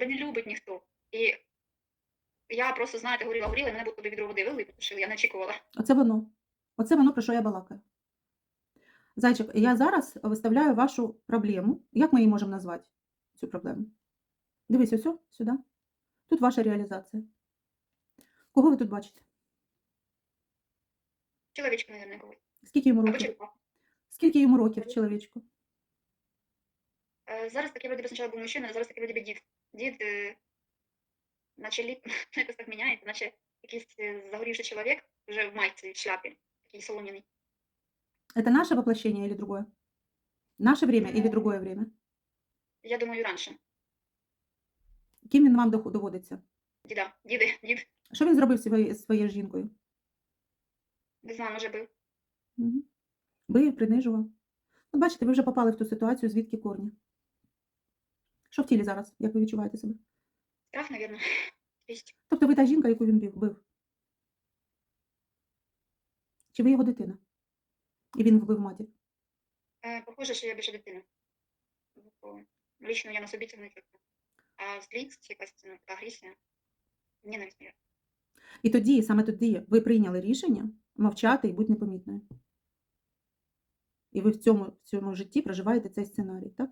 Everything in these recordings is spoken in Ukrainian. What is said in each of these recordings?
тебе не любить ніхто. І я просто, знаєте, горіла, горіла, і мене до відро води тому що я не очікувала. Оце воно. Оце воно, про що я балакаю. Зайчик, я зараз виставляю вашу проблему. Як ми її можемо назвати, цю проблему? Дивись, ось сюди. Тут ваша реалізація. Кого ви тут бачите? Чоловічка, мабуть, якогось. Скільки йому років? Скільки йому років, чоловічку? Е, Зараз таки вроде би спочатку був мужчина, а зараз таки вроде би дід. Дід, наче літ якось так міняється, наче якийсь е, загорівший чоловік вже в майці, в шляпі, такий солом'яний. Это наше воплощение или другое? Наше время или Ну, другое время? Я думаю, раніше. Ким він вам доводиться? Діда, діди, дід, Що він зробив зі своєю, жінкою? не знаю, може бив. Мгм. Бив, принижував. От бачите, ви вже попали в ту ситуацію, звідки корні. Що в тілі зараз, як ви відчуваєте себе? Страх, мабуть. Тобто ви та жінка, яку він бив, бив? Чи ви його дитина? І він вбив матір? Е, Похоже, що я більше дитина. Бо Лічно я на собі цього не чувствую. А злість, якась ну, агресія, ненависть. І тоді, саме тоді, ви прийняли рішення мовчати і бути непомітною. І ви в цьому, в цьому житті проживаєте цей сценарій, так?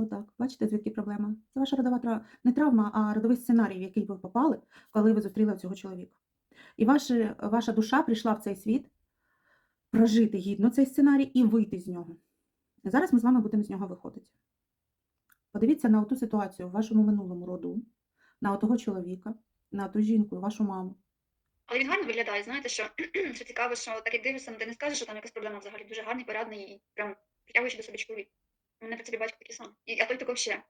Отак. Бачите, звідки проблема? Це ваша родова травма. Не травма, а родовий сценарій, в який ви попали, коли ви зустріли цього чоловіка. І ваші, ваша душа прийшла в цей світ прожити гідно цей сценарій і вийти з нього. Зараз ми з вами будемо з нього виходити. Подивіться на ту ситуацію в вашому минулому роду, на того чоловіка, на ту жінку, вашу маму. Але він гарно виглядає, знаєте, що, що цікаво, що так як дивишся, ти не скажеш, що там якась проблема взагалі. Дуже гарний, порядний і прям притягуючий до себе чоловік. Мене про це батько такий сам. І, а той такий ще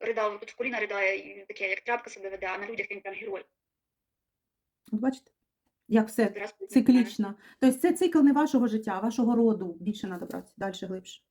ридав, тут в коліна ридає, і таке, як тряпка себе веде, а на людях він прям герой. От бачите, як все циклічно. Тобто це цикл не вашого життя, а вашого роду. Більше треба брати, далі глибше.